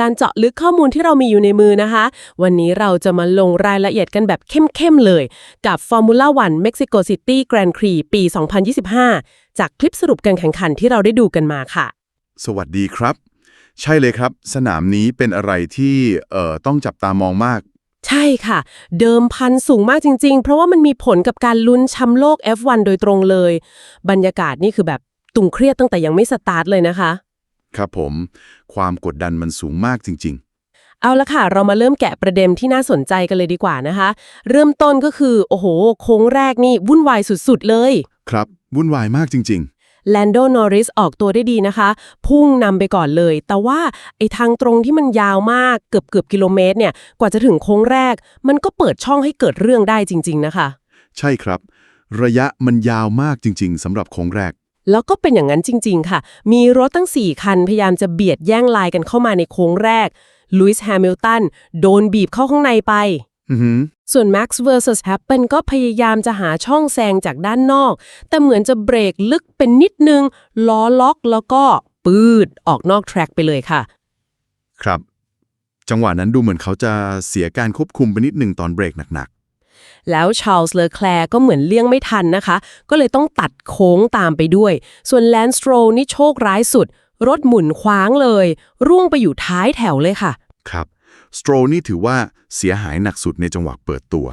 การเจาะลึกข้อมูลที่เรามีอยู่ในมือนะคะ วันนี้เราจะมาลงรายละเอียดกันแบบเข้มๆเลย กับ Formula 1 Mexico City Grand Prix ปี 2025 จากคลิปสรุปการแข่งขันที่เราได้ดูกันมาค่ะ สวัสดีครับ ใช่เลยครับ สนามนี้เป็นอะไรที่เอ่อต้องจับตามองมาก ใช่ค่ะ เดิมพันสูงมากจริงๆ เพราะว่ามันมีผลกับการลุ้นแชมป์โลก F1 โดยตรงเลย บรรยากาศนี่คือแบบตุงเครียดตั้งแต่ยังไม่สตาร์ทเลยนะคะ ครับผม ความกดดันมันสูงมากจริงเอาละค่ะ เรามาเริ่มแกะประเด็นที่น่าสนใจกันเลยดีกว่านะคะ เริ่มต้นก็คือ โอ้โห โค้งแรกนี่วุ่นวายสุดๆเลยๆครับ วุ่นวายมากจริง แลนโดนอริสออกตัวได้ดีนะคะ พุ่งนำไปก่อนเลย แต่ว่าไอ้ทางตรงที่มันยาวมากเกือบเกือบกิโลเมตรเนี่ย กว่าจะถึงโค้งแรก มันก็เปิดช่องให้เกิดเรื่องได้จริง ๆ นะคะ ๆ ใช่ครับ ระยะมันยาวมากจริง ๆสำหรับโค้งแรก แล้วก็เป็นอย่างนั้นจริง ๆ ค่ะ มีรถตั้ง 4 คันพยายามจะเบียดแย่งลายกันเข้ามาในโค้งแรก ลุยส์แฮมิลตันโดนบีบเข้าข้างในไปอือหือส่วน Max vs Happen ก็พยายามจะหาช่องแซงจากด้านนอก แต่เหมือนจะเบรกลึกเป็นนิดนึง ล้อล็อกแล้วก็ปืดออกนอกแทร็กไปเลยค่ะ ครับ จังหวะนั้นดูเหมือนเขาจะเสียการควบคุมไปนิดหนึ่งตอนเบรกหนัก แล้วชาร์ลส์เลอแคลร์ก็เหมือนเลี่ยงไม่ทันนะคะ ก็เลยต้องตัดโค้งตามไปด้วย ส่วนแลนสโตรนี่โชคร้ายสุด รถหมุนคว้างเลย ร่วงไปอยู่ท้ายแถวเลยค่ะ ครับสโตรนี่ถือว่าเสียหายหนักสุดในจังหวะเปิดตัว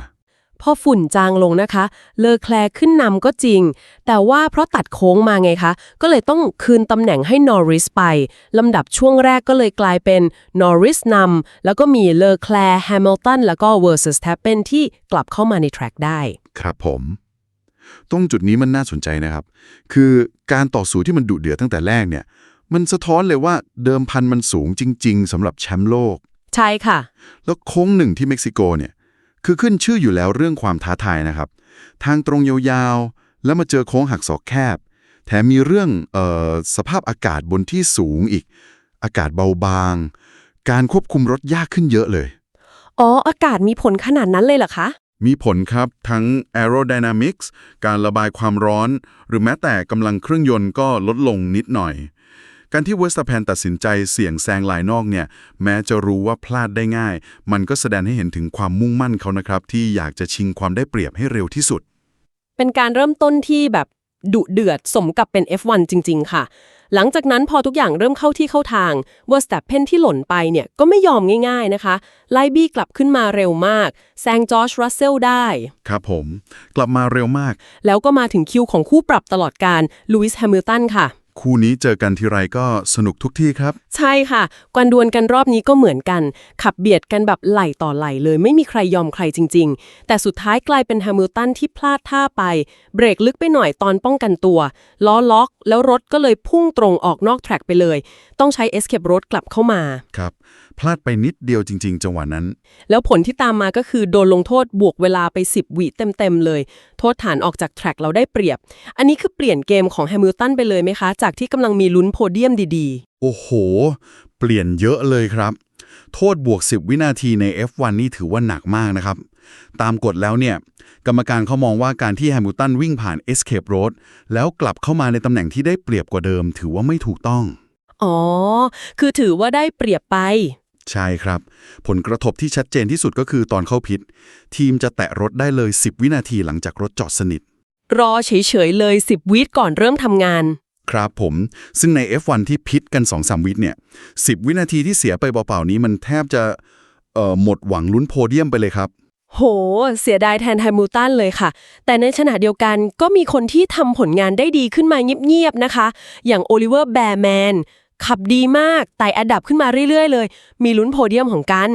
พอฝุ่นจางลงนะคะ เลอแคลร์ขึ้นนำก็จริง แต่ว่าเพราะตัดโค้งมาไงคะ ก็เลยต้องคืนตำแหน่งให้นอริสไป ลำดับช่วงแรกก็เลยกลายเป็นนอริสนำแล้วก็มีเลอแคลร์แฮมิลตันแล้วก็เวอร์ซัสแทปเปนที่กลับเข้ามาในแทร็กได้ ครับผมตรงจุดนี้มันน่าสนใจนะครับ คือการต่อสู้ที่มันดุเดือดตั้งแต่แรกเนี่ย มันสะท้อนเลยว่าเดิมพันมันสูงจริง ๆสำหรับแชมป์โลก ใช่ค่ะ แล้วโค้งหนึ่งที่เม็กซิโกเนี่ย คือขึ้นชื่ออยู่แล้วเรื่องความท้าทายนะครับ ทางตรงยาวๆ แล้วมาเจอโค้งหักศอกแคบ แถมมีเรื่องเอ่อสภาพอากาศบนที่สูงอีก อากาศเบาบาง การควบคุมรถยากขึ้นเยอะเลย อ๋อ อากาศมีผลขนาดนั้นเลยเหรอคะ มีผลครับทั้ง aerodynamics การระบายความร้อน หรือแม้แต่กำลังเครื่องยนต์ก็ลดลงนิดหน่อย การที่เวสต์แพนตัดสินใจเสี่ยงแซงลายนอกเนี่ยแม้จะรู้ว่าพลาดได้ง่าย มันก็แสดงให้เห็นถึงความมุ่งมั่นเขานะครับ ที่อยากจะชิงความได้เปรียบให้เร็วที่สุด เป็นการเริ่มต้นที่แบบดุเดือดสมกับเป็น F1 จริง ๆ ค่ะ หลังจากนั้นพอทุกอย่างเริ่มเข้าที่เข้าทางเวอร์สแตปเพนที่หล่นไปเนี่ยก็ไม่ยอมง่าย ๆนะคะ ไล่บี้กลับขึ้นมาเร็วมากแซงจอร์จรัสเซลได้ ครับผม กลับมาเร็วมาก แล้วก็มาถึงคิวของคู่ปรับตลอดการลุยส์แฮมิลตันค่ะ คู่นี้เจอกันทีไรก็สนุกทุกที่ครับ ใช่ค่ะการดวลกันรอบนี้ก็เหมือนกัน ขับเบียดกันแบบไหล่ต่อไหล่เลย ไม่มีใครยอมใครจริง ๆ แต่สุดท้ายกลายเป็นแฮมิลตันที่พลาดท่าไป เบรกลึกไปหน่อยตอนป้องกันตัว ล้อล็อกแล้วรถก็เลยพุ่งตรงออกนอกแทร็กไปเลย ต้องใช้เอสเคปรถกลับเข้ามา ครับ พลาดไปนิดเดียวจริง ๆ จังหวะนั้น แล้วผลที่ตามมาก็คือโดนลงโทษบวกเวลาไป 10 วิเต็ม ๆ เลย โทษฐานออกจากแทร็กเราได้เปรียบ อันนี้คือเปลี่ยนเกมของแฮมิลตันไปเลยไหมคะ จากที่กำลังมีลุ้นโพเดียมดีโอ้โห เปลี่ยนเยอะเลยครับ โทษบวก 10 วินาทีใน F1 นี่ถือว่าหนักมากนะครับ ตามกฎแล้วเนี่ย กรรมการเขามองว่าการที่แฮมิลตันวิ่งผ่าน Escape Road แล้วกลับเข้ามาในตำแหน่งที่ได้เปรียบกว่าเดิม ถือว่าไม่ถูกต้องๆ อ๋อ คือถือว่าได้เปรียบไป ใช่ครับ ผลกระทบที่ชัดเจนที่สุดก็คือตอนเข้าพิษ ทีมจะแตะรถได้เลย 10 วินาทีหลังจากรถจอดสนิท รอเฉยๆเลย 10 วิก่อนเริ่มทำงาน ครับผม ซึ่งใน F1 ที่พิษกัน 2-3 วิเนี่ย 10 วินาทีที่เสียไปเปล่าๆนี้มันแทบจะเอ่อหมดหวังลุ้นโพเดียมไปเลยครับ โห เสียดายแทนแฮมิลตันเลยค่ะ แต่ในขณะเดียวกันก็มีคนที่ทำผลงานได้ดีขึ้นมาเงียบๆนะคะ อย่างโอลิเวอร์แบร์แมน ขับดีมากไต่อันดับขึ้นมาเรื่อย ๆ เลย มีลุ้นโพเดียมของกัน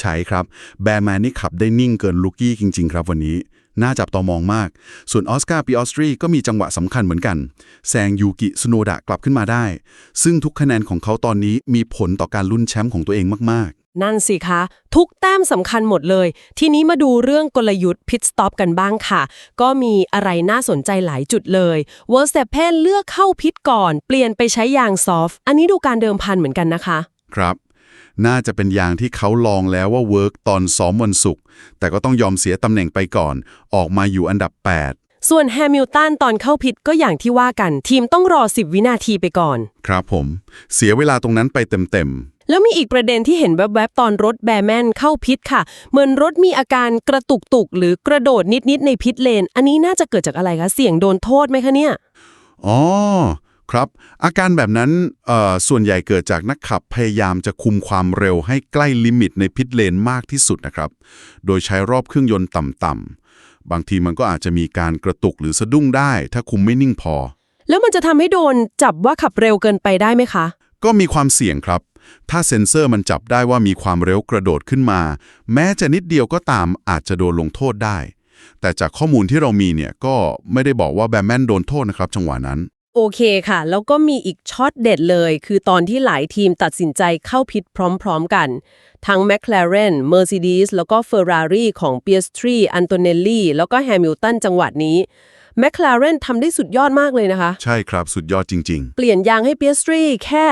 ใช่ครับ แบร์แมนนี่ขับได้นิ่งเกินลูกี้จริง ๆ ครับวันนี้ น่าจับตอมองมาก ส่วนออสการ์ปีออสตรีก็มีจังหวะสำคัญเหมือนกันแซงยูกิสโนดะกลับขึ้นมาได้ ซึ่งทุกคะแนนของเขาตอนนี้มีผลต่อการลุ้นแชมป์ของตัวเองมาก นั่นสิคะ ทุกแต้มสำคัญหมดเลย ทีนี้มาดูเรื่องกลยุทธ์พิทสต็อปกันบ้างค่ะ ก็มีอะไรน่าสนใจหลายจุดเลยเวอร์สเตเพนเลือกเข้าพิทก่อน เปลี่ยนไปใช้ยางซอฟต์อันนี้ดูการเดิมพันเหมือนกันนะคะๆครับ น่าจะเป็นยางที่เขาลองแล้วว่าเวิร์กตอนซ้อมวันศุกร์แต่ก็ต้องยอมเสียตำแหน่งไปก่อน ออกมาอยู่อันดับ 8 ส่วนแฮมิลตันตอนเข้าพิทก็อย่างที่ว่ากัน ทีมต้องรอ 10 วินาทีไปก่อน ครับผม เสียเวลาตรงนั้นไปเต็ม แล้วมีอีกประเด็นที่เห็นแวบๆ ตอนรถแบร์แมนเข้าพิษค่ะ เหมือนรถมีอาการกระตุกตุกๆหรือกระโดดนิดๆในพิษเลน อันนี้น่าจะเกิดจากอะไรคะ เสี่ยงโดนโทษไหมคะเนี่ย อ๋อ ครับ อาการแบบนั้นเอ่อส่วนใหญ่เกิดจากนักขับพยายามจะคุมความเร็วให้ใกล้ลิมิตในพิทเลนมากที่สุดนะครับ โดยใช้รอบเครื่องยนต์ต่ำๆบางทีมันก็อาจจะมีการกระตุกหรือสะดุ้งได้ ถ้าคุมไม่นิ่งพอ แล้วมันจะทำให้โดนจับว่าขับเร็วเกินไปได้ไหมคะ ก็มีความเสี่ยงครับ ถ้าเซ็นเซอร์มันจับได้ว่ามีความเร็วกระโดดขึ้นมา แม้จะนิดเดียวก็ตามอาจจะโดนลงโทษได้ แต่จากข้อมูลที่เรามีเนี่ยก็ไม่ได้บอกว่าแบมแมนโดนโทษนะครับจังหวะนั้น โอเคค่ะ แล้วก็มีอีกช็อตเด็ดเลย คือตอนที่หลายทีมตัดสินใจเข้าพิษพร้อมๆกัน ทั้ง McLaren Mercedes แล้วก็ Ferrari ของ Piastri Antonelli แล้วก็ Hamilton จังหวัดนี้ McLaren ทำได้สุดยอดมากเลยนะคะ ใช่ครับสุดยอดจริงเปลี่ยนยางให้ Piastri แค่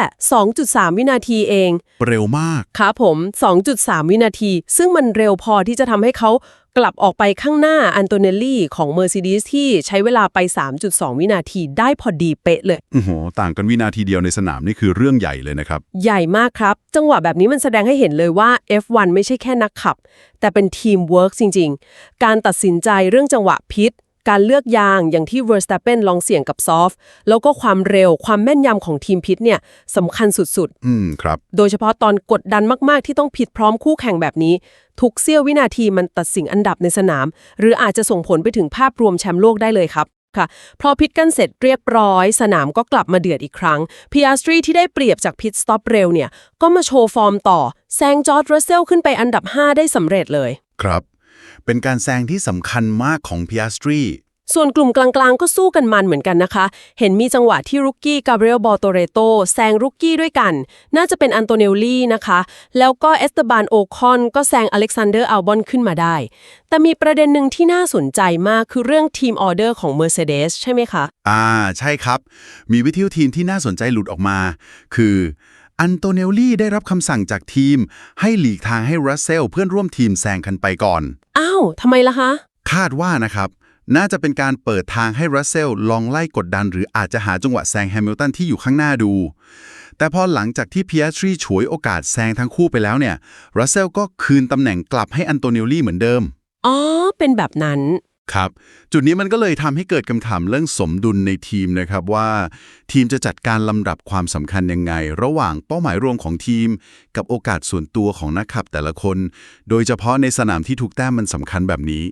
2.3 วินาทีเองๆเร็วมาก ครับผม 2.3 วินาที ซึ่งมันเร็วพอที่จะทำให้เขากลับออกไปข้างหน้าอันโตเนลลี่ของ Mercedes ที่ใช้เวลาไป 3.2 วินาทีได้พอดีเป๊ะเลยโอ้โหต่างกันวินาทีเดียวในสนามนี่คือเรื่องใหญ่เลยนะครับ ใหญ่มากครับ จังหวะแบบนี้มันแสดงให้เห็นเลยว่า F1 ไม่ใช่แค่นักขับ แต่เป็นทีมเวิร์กจริง ๆ การตัดสินใจเรื่องจังหวะพิษ การเลือกยางอย่างที่ Verstappen ลองเสี่ยงกับซอฟแล้วก็ความเร็วความแม่นยำของทีมพิษเนี่ยสำคัญสุดอืมครับๆโดยเฉพาะตอนกดดันมากๆ ที่ต้องผิดพร้อมคู่แข่งแบบนี้ ทุกเสี้ยววินาทีมันตัดสินอันดับในสนาม หรืออาจจะส่งผลไปถึงภาพรวมแชมป์โลกได้เลยครับค่ะพอพิทกันเสร็จเรียบร้อย สนามก็กลับมาเดือดอีกครั้งพีอาสตรีที่ได้เปรียบจากพิทสต็อปเร็วเนี่ย ก็มาโชว์ฟอร์มต่อแซงจอร์ดรัสเซลขึ้นไปอันดับ 5 ได้สำเร็จเลย ครับ เป็นการแซงที่สำคัญมากของพิอาสตรีส่วนกลุ่มกลางๆ ก็สู้กันมันเหมือนกันนะคะ เห็นมีจังหวะที่รุกกี้กาเบรียลบอโตเรโตแซงรุกกี้ด้วยกัน น่าจะเป็นอันโตเนลลี่นะคะ แล้วก็เอสเตบานโอคอนก็แซงอเล็กซานเดอร์อัลบอนขึ้นมาได้ แต่มีประเด็นหนึ่งที่น่าสนใจมากคือเรื่องทีมออเดอร์ของ Mercedes ใช่ไหมคะ อ่า ใช่ครับ มีวิทยุทีมที่น่าสนใจหลุดออกมา คืออันโตเนลลี่ได้รับคำสั่งจากทีม ให้หลีกทางให้รัสเซลเพื่อนร่วมทีมแซงคันไปก่อน อ้าวทำไมล่ะคะ คาดว่านะครับ น่าจะเป็นการเปิดทางให้รัสเซลลองไล่กดดัน หรืออาจจะหาจังหวะแซงแฮมิลตันที่อยู่ข้างหน้าดู แต่พอหลังจากที่พี a ทรีฉวยโอกาสแซงทั้งคู่ไปแล้วเนี่ยรัสเซลก็คืนตำแหน่งกลับให้อันโตเนลลี่เหมือนเดิม อ๋อ เป็นแบบนั้น ครับ จุดนี้มันก็เลยทำให้เกิดคำถามเรื่องสมดุลในทีมนะครับว่า ทีมจะจัดการลำดับความสำคัญยังไง ระหว่างเป้าหมายรวมของทีม กับโอกาสส่วนตัวของนักขับแต่ละคน โดยเฉพาะในสนามที่ถูกแต้มมันสำคัญแบบนี้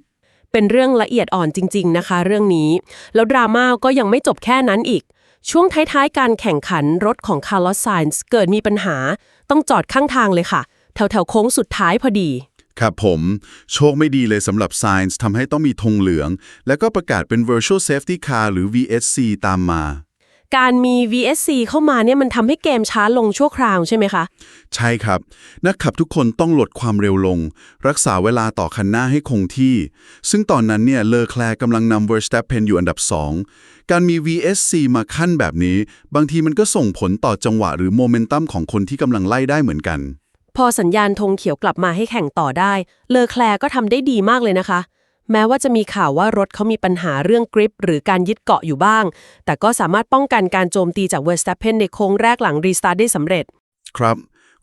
เป็นเรื่องละเอียดอ่อนจริง ๆ นะคะ เรื่องนี้ แล้วดราม่าก็ยังไม่จบแค่นั้นอีก ช่วงท้ายๆ การแข่งขันรถของคาร์ลอสไซน์เกิดมีปัญหา ต้องจอดข้างทางเลยค่ะ แถวๆโค้งสุดท้ายพอดี ครับผม โชคไม่ดีเลยสำหรับ Science ทำให้ต้องมีธงเหลือง แล้วก็ประกาศเป็น Virtual Safety Car หรือ VSC ตามมา การมี VSC เข้ามาเนี่ยมันทำให้เกมช้าลงชั่วคราวใช่ไหมคะ ใช่ครับ นักขับทุกคนต้องลดความเร็วลง รักษาเวลาต่อคันหน้าให้คงที่ ซึ่งตอนนั้นเนี่ยเลอแคลร์กำลังนำ Verstappen อยู่อันดับ 2 การมี VSC มาขั้นแบบนี้ บางทีมันก็ส่งผลต่อจังหวะหรือโมเมนตัมของคนที่กำลังไล่ได้เหมือนกัน พอสัญญาณธงเขียวกลับมาให้แข่งต่อได้ เลอแคลร์ก็ทำได้ดีมากเลยนะคะ แม้ว่าจะมีข่าวว่ารถเขามีปัญหาเรื่องกริป หรือการยึดเกาะอยู่บ้าง แต่ก็สามารถป้องกันการโจมตีจากเวอร์สตัปเพนในโค้งแรกหลังรีสตาร์ทได้สำเร็จ ครับ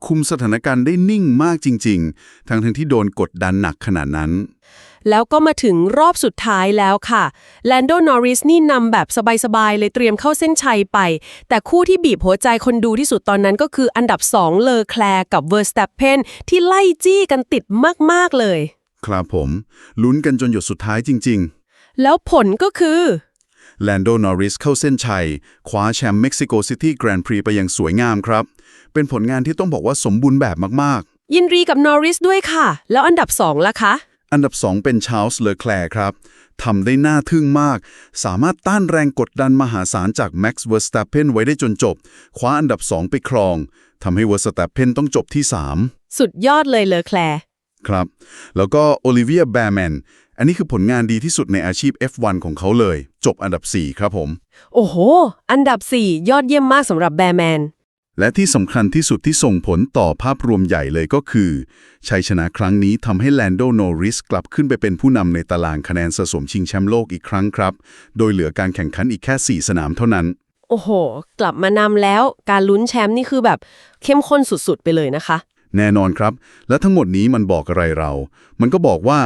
คุมสถานการณ์ได้นิ่งมากจริง ๆ ทั้งทั้งที่โดนกดดันหนักขนาดนั้น แล้วก็มาถึงรอบสุดท้ายแล้วค่ะแลนโดนอริสนี่นำแบบสบายๆ เลยเตรียมเข้าเส้นชัยไป แต่คู่ที่บีบหัวใจคนดูที่สุดตอนนั้นก็คืออันดับ 2 เลอแคลร์กับเวอร์สตัปเพนที่ไล่จี้กันติดมากๆเลย ครับผม ลุ้นกันจนหยดสุดท้ายจริง ๆ แล้วผลก็คือ แลนโดนอริสเข้าเส้นชัย คว้าแชมป์เม็กซิโกซิตี้แกรนด์พรีไปอย่างสวยงามครับ เป็นผลงานที่ต้องบอกว่าสมบูรณ์แบบมากยินดีกับนอริสด้วยค่ะ แล้วอันดับ2ล่ะคะๆอันดับ 2 เป็นชาร์ลส์เลอแคลร์ครับทำได้น่าทึ่งมาก สามารถต้านแรงกดดันมหาศาลจากแม็กซ์เวอร์สตัปเพนไว้ได้จนจบ คว้าอันดับ 2 ไปครองทำให้เวอร์สตัปเพนต้องจบที่ 3 สุดยอดเลยเลอแคลร์ครับ แล้วก็โอลิเวียแบร์แมน อันนี้คือผลงานดีที่สุดในอาชีพ F1 ของเขาเลย จบอันดับ 4 ครับผม โอ้โห อันดับ 4 ยอดเยี่ยมมากสำหรับแบร์แมน และที่สำคัญที่สุดที่ส่งผลต่อภาพรวมใหญ่เลยก็คือ ชัยชนะครั้งนี้ทำให้แลนโดโนริสกลับขึ้นไปเป็นผู้นำในตารางคะแนนสะสมชิงแชมป์โลกอีกครั้งครับ โดยเหลือการแข่งขันอีกแค่ 4 สนามเท่านั้น โอ้โห กลับมานำแล้ว การลุ้นแชมป์นี่คือแบบเข้มข้นสุดๆ ไปเลยนะคะ แน่นอนครับ และทั้งหมดนี้มันบอกอะไรเรา มันก็บอกว่า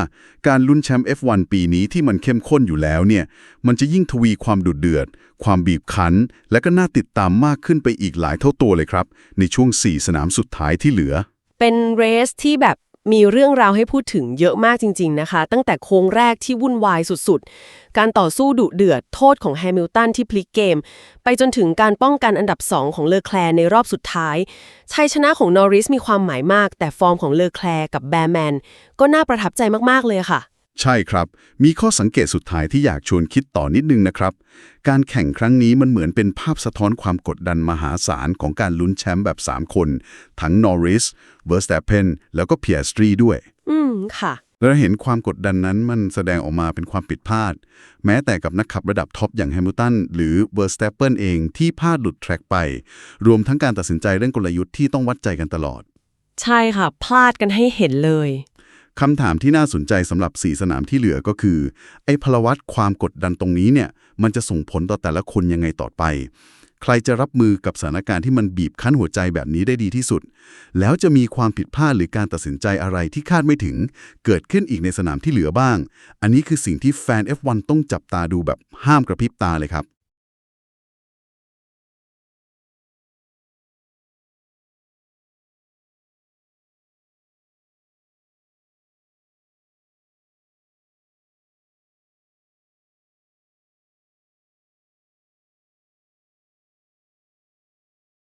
การลุ้นแชมป์ F1 ปีนี้ที่มันเข้มข้นอยู่แล้วเนี่ย มันจะยิ่งทวีความดุเดือด ความบีบคั้น และก็น่าติดตามมากขึ้นไปอีกหลายเท่าตัวเลยครับ ในช่วง 4 สนามสุดท้ายที่เหลือ เป็นเรสที่แบบ มีเรื่องราวให้พูดถึงเยอะมากจริง ๆ นะคะ ตั้งแต่โค้งแรกที่วุ่นวายสุดๆ การต่อสู้ดุเดือดโทษของแฮมิลตันที่พลิกเกม ไปจนถึงการป้องกันอันดับ 2 ของเลอแคลในรอบสุดท้าย ชัยชนะของนอริสมีความหมายมาก แต่ฟอร์มของเลอแคลกับแบร์แมนก็น่าประทับใจมากๆเลยค่ะ ใช่ครับ มีข้อสังเกตสุดท้ายที่อยากชวนคิดต่อนิดนึงนะครับ การแข่งครั้งนี้มันเหมือนเป็นภาพสะท้อนความกดดันมหาศาลของการลุ้นแชมป์แบบ 3 คน ทั้งนอริส เวอร์สแตปเพนแล้วก็เพียร์สตรีด้วย อืม ค่ะ เราเห็นความกดดันนั้นมันแสดงออกมาเป็นความผิดพลาด แม้แต่กับนักขับระดับท็อปอย่างแฮมิลตันหรือเวอร์สแตปเปนเองที่พลาดหลุดแทร็กไป รวมทั้งการตัดสินใจเรื่องกลยุทธ์ที่ต้องวัดใจกันตลอด ใช่ค่ะ พลาดกันให้เห็นเลย คำถามที่น่าสนใจสำหรับ4สนามที่เหลือก็คือ ไอ้พลวัตความกดดันตรงนี้เนี่ย มันจะส่งผลต่อแต่ละคนยังไงต่อไป ใครจะรับมือกับสถานการณ์ที่มันบีบคั้นหัวใจแบบนี้ได้ดีที่สุด แล้วจะมีความผิดพลาดหรือการตัดสินใจอะไรที่คาดไม่ถึง เกิดขึ้นอีกในสนามที่เหลือบ้าง อันนี้คือสิ่งที่แฟน F1 ต้องจับตาดูแบบห้ามกระพริบตาเลยครับ